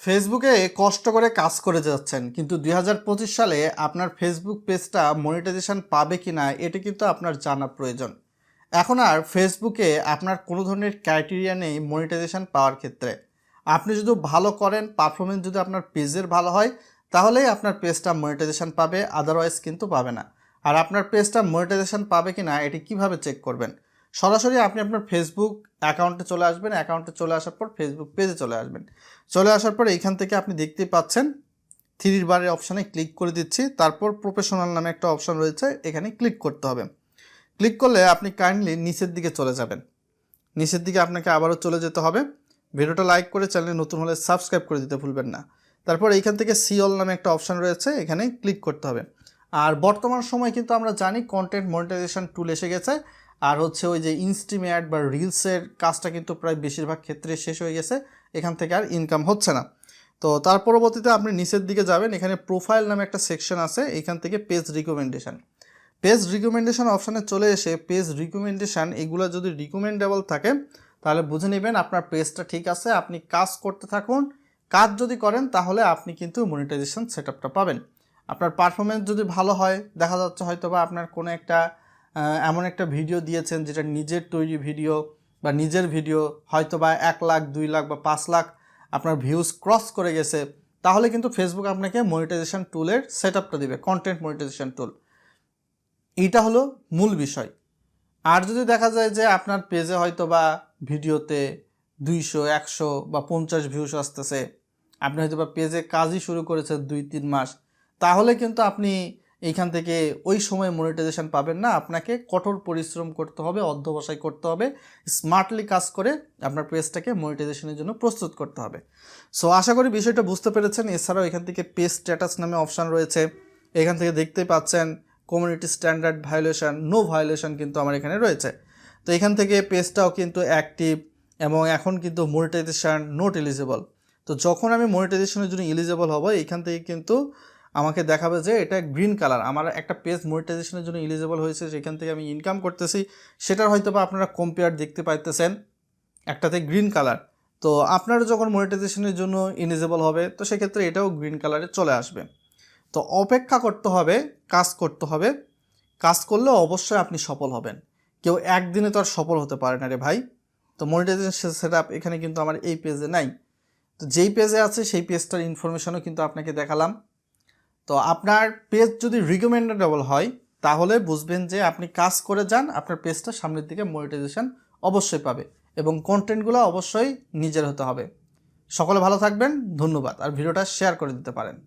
ফেসবুকে কষ্ট করে কাজ করে যাচ্ছেন, কিন্তু দুই হাজার পঁচিশ সালে আপনার ফেসবুক পেজটা মনিটাইজেশন পাবে কি না এটা কিন্তু আপনার জানা প্রয়োজন। এখন আর ফেসবুকে আপনার কোনো ধরনের ক্রাইটেরিয়া নেই মনিটাইজেশন পাওয়ার ক্ষেত্রে। আপনি যদি ভালো করেন পারফরমেন্স যদি আপনার পেজের ভালো হয়, তাহলেই আপনার পেজটা মনিটাইজেশন পাবে আদারওয়াইজ কিন্তু পাবে না। আর আপনার পেজটা মনিটাইজেশন পাবে কি না এটি কীভাবে চেক করবেন? সরাসরি আপনি আপনার ফেসবুক অ্যাকাউন্টে চলে আসবেন। অ্যাকাউন্টে চলে আসার পর ফেসবুক পেজে চলে আসবেন। চলে আসার পর এইখান থেকে আপনি দেখতেই পাচ্ছেন থ্রির বারের অপশানে ক্লিক করে দিচ্ছি। তারপর প্রফেশনাল নামে একটা অপশান রয়েছে, এখানে ক্লিক করতে হবে। ক্লিক করলে আপনি কাইন্ডলি নিচের দিকে চলে যাবেন। নিচের দিকে আপনাকে আবারও চলে যেতে হবে। ভিডিওটা লাইক করে চ্যানেলে নতুন হলে সাবস্ক্রাইব করে দিতে ভুলবেন না। তারপর এইখান থেকে সিওল নামে একটা অপশান রয়েছে, এখানে ক্লিক করতে হবে। আর বর্তমান সময় কিন্তু আমরা জানি কন্টেন্ট মনিটাইজেশন টুল এসে গেছে। আর হচ্ছে ওই যে ইনস্টিমেট বা রিলসের কাজটা কিন্তু প্রায় বেশিরভাগ ক্ষেত্রে শেষ হয়ে গেছে, এখান থেকে আর ইনকাম হচ্ছে না। তো তার পরবর্তীতে আপনি নিচের দিকে যাবেন, এখানে প্রোফাইল নামে একটা সেকশন আছে, এখান থেকে পেজ রিকমেন্ডেশন পেজ রিকমেন্ডেশন অপশানে চলে এসে পেজ রিকমেন্ডেশন এগুলো যদি রিকমেন্ডেবল থাকে, তাহলে বুঝে নেবেন আপনার পেজটা ঠিক আছে, আপনি কাজ করতে থাকুন। কাজ যদি করেন, তাহলে আপনি কিন্তু মনিটাইজেশন সেট পাবেন। আপনার পারফরমেন্স যদি ভালো হয়, দেখা যাচ্ছে হয়তো বা আপনার কোনো একটা এমন একটা ভিডিও দিয়েছেন যেটা নিজের তৈরি ভিডিও বা নিজের ভিডিও হয়তো বা এক লাখ, দুই লাখ বা পাঁচ লাখ আপনার ভিউজ ক্রস করে গেছে, তাহলে কিন্তু ফেসবুক আপনাকে মনিটাইজেশন টুলের সেট আপটা দেবে কন্টেন্ট মনিটাইজেশন টুল এইটা হলো মূল বিষয়। আর যদি দেখা যায় যে আপনার পেজে হয়তো বা ভিডিওতে দুইশো, একশো বা পঞ্চাশ ভিউস আসতেছে, আপনি হয়তো বা পেজে কাজই শুরু করেছেন দুই, তিন মাস, তাহলে কিন্তু আপনি এইখান থেকে ওই সময় মনিটাইজেশন পাবেন না। আপনাকে কঠোর পরিশ্রম করতে হবে, অধ্যবসায় করতে হবে স্মার্টলি কাজ করে আপনার পেজটাকে মনিটাইজেশনের জন্য প্রস্তুত করতে হবে। সো আশা করি বিষয়টা বুঝতে পেরেছেন। এছাড়াও এখান থেকে পেজ স্ট্যাটাস নামে অপশান রয়েছে। এখান থেকে দেখতে পাচ্ছেন community standard violation no violation কিন্তু আমার এখানে রয়েছে। তো এখান থেকে পেজটাও কিন্তু অ্যাক্টিভ এবং এখন কিন্তু মনিটাইজেশান নোট এলিজিবল তো যখন আমি মনিটাইজেশনের জন্য এলিজেবল হব, এখান থেকে কিন্তু আমাকে দেখাবে যে এটা গ্রিন কালার আমার একটা পেজ মনিটাইজেশনের জন্য এলিজিবল হয়েছে, সেখান থেকে আমি ইনকাম করতেছি। সেটার হয়তো বা আপনারা কম্পেয়ার দেখতে পাইতেছেন একটাতে গ্রিন কালার তো আপনারা যখন মনিটাইজেশনের জন্য এলিজিবল হবে, তো সেক্ষেত্রে এটাও গ্রিন কালারে চলে আসবে। তো অপেক্ষা করতে হবে, কাজ করতে হবে। কাজ করলে অবশ্যই আপনি সফল হবেন। কেউ একদিনে তো আর সফল হতে পারে না রে ভাই। তো মনিটাইজেশন সেট আপ এখানে কিন্তু আমার এই পেজে নাই। তো যেই পেজে আছে, সেই পেজটার ইনফরমেশনও কিন্তু আপনাকে দেখালাম। তো আপনার পেজ যদি রিকমেন্ডেবল হয়, তাহলে বুঝবেন যে আপনি কাজ করে যান, আপনার পেজটা সামনের দিকে মনিটাইজেশন অবশ্যই পাবে এবং কন্টেন্টগুলো অবশ্যই নিজের হতে হবে। সকলে ভালো থাকবেন, ধন্যবাদ। আর ভিডিওটা শেয়ার করে দিতে পারেন।